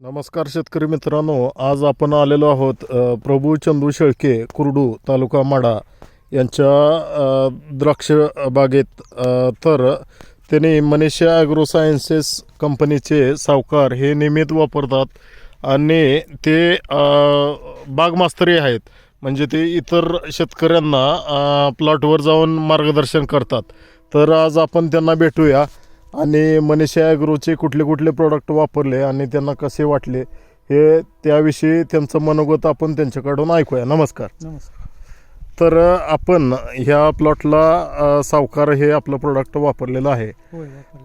नमस्कार शेतकरी मित्रांनो आज आपण आलेलो आहोत प्रभू चंदू शेळके कुरडू तालुका माडा यांच्या द्राक्ष बागेत तर त्यांनी मनीषा ॲग्रो सायन्सेस कंपनीचे सावकार हे नियमित वापरतात आणि ते बाग बागमास्तरी आहेत. म्हणजे ते इतर शेतकऱ्यांना प्लॉटवर जाऊन मार्गदर्शन करतात. तर आज आपण त्यांना भेटूया. आणि मनीषा ॲग्रोचे कुठले कुठले प्रोडक्ट वापरले आणि त्यांना कसे वाटले हे त्याविषयी त्यांचं मनोगत आपण त्यांच्याकडून ऐकूया. नमस्कार. नमस्कार. तर आपण ह्या प्लॉटला सावकार हे आपलं प्रोडक्ट वापरलेलं आहे.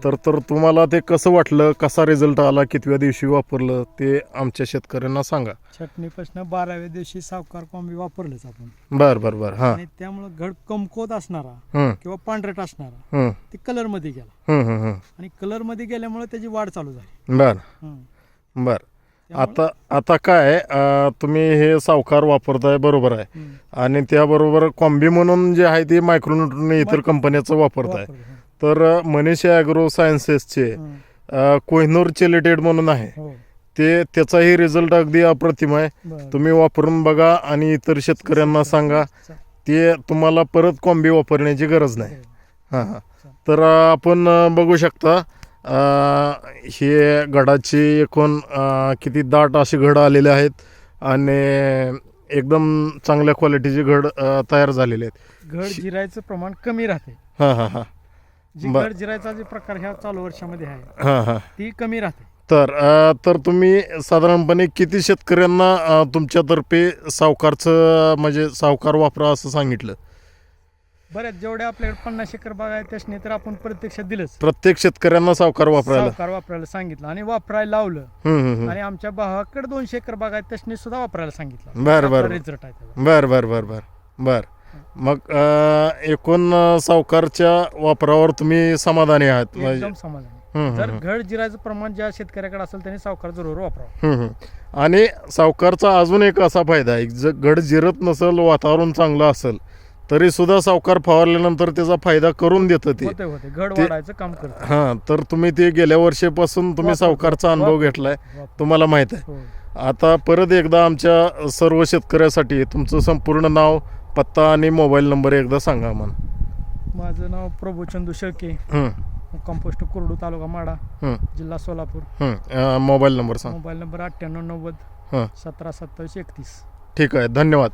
तर तर तुम्हाला ते कसं वाटलं? कसा रिझल्ट आला? कितव्या दिवशी वापरलं? ते आमच्या शेतकऱ्यांना सांगा. चटणीपासून बाराव्या दिवशी सावकार कॉम्बी वापरलंच आपण. बर बर बर. हां. त्यामुळं घड कमकोत असणारा किंवा पांढरट असणारा ते कलरमध्ये गेला. आणि कलरमध्ये गेल्यामुळे त्याची वाढ चालू झाली. बर. बर. आता आता काय अ, तुम्ही हे सावकार वापरताय बरोबर आहे. आणि त्याबरोबर कॉम्बी म्हणून जे आहे ते मायक्रोन्यूट्रन इतर कंपन्याचं वापरताय. वापरलं, हं. तर अ, मनीषा ॲग्रो सायन्सेसचे हं. अ, कोहिनूर चिलिटेड म्हणून आहे. हो. ते त्याचाही रिझल्ट अगदी अप्रतिम आहे. बरं. तुम्ही वापरून बघा आणि इतर शेतकऱ्यांना सांगा. ते तुम्हाला परत कॉम्बी वापरण्याची गरज नाही. हो. हां. तर अ, आपण अ, बघू शकता हे घडाची एकूण किती दाट अशी घड आलेले आहेत आणि एकदम चांगल्या क्वालिटीचे घड तयार झालेले आहेत. घड जिरायचं प्रमाण कमी राहते. हां हां हां. जी. घड जिरायचा जे प्रकार ह्या चालू वर्षामध्ये आहे हां हां. ती कमी राहते. तर तर तुम्ही साधारणपणे किती शेतकऱ्यांना तुमच्यातर्फे सावकारचं म्हणजे सावकार वापरा असं सांगितलं? बऱ्याच जेवढ्या आपल्याकडे पन्नास एकर बाग आहे त्याने तर आपण प्रत्यक्षात दिलंच. प्रत्येक शेतकऱ्यांना सावकार वापरायला. सावकार वापरायला सांगितलं आणि वापरायला लावलं. हम्म, हम्म, हम्म. आणि आमच्या भावाकडे दोनशे एकर बाग आहे त्याने सुद्धा वापरायला सांगितलं. बरं, बरं. रिझल्ट आहे त्याचा. बर बर बर बर. बर. मग अ, एकूण अ, सावकारच्या वापरावर तुम्ही समाधानी आहात? म्हणजे एकदम समाधान. हम्म, जर घड जिरायचं प्रमाण ज्या शेतकऱ्याकडे असेल त्याने सावकार जरूर वापरावं. हम्म, हम्म. आणि सावकारचा अजून एक असा फायदा आहे जर घड जिरत नसेल वातावरण चांगलं असेल तरी सुद्धा सावकार फवारल्यानंतर त्याचा फायदा करून देतं ते. होते होते घड ते- वाढायचं काम करतं. हां तर तुम्ही ते गेल्या वर्षीपासून तुम्ही वापरतो. सावकारचा अनुभव वापरतो. घेतलाय. तुम्हाला माहीत आहे. हो. आता परत एकदा आमच्या सर्व शेतकऱ्यासाठी तुमचं संपूर्ण नाव पत्ता आणि मोबाईल नंबर एकदा सांगा आम्हाला. माझं नाव प्रभू चंदू शेळके. हं, कंपोस्ट कुरडू तालुका माडा हं, जिल्हा सोलापूर. हं. अं, मोबाईल नंबर सांग. मोबाईल नंबर अठ्ठ्याण्णव नव्वद हं. सतरा सत्तावीस एकतीस. ठीक आहे. धन्यवाद.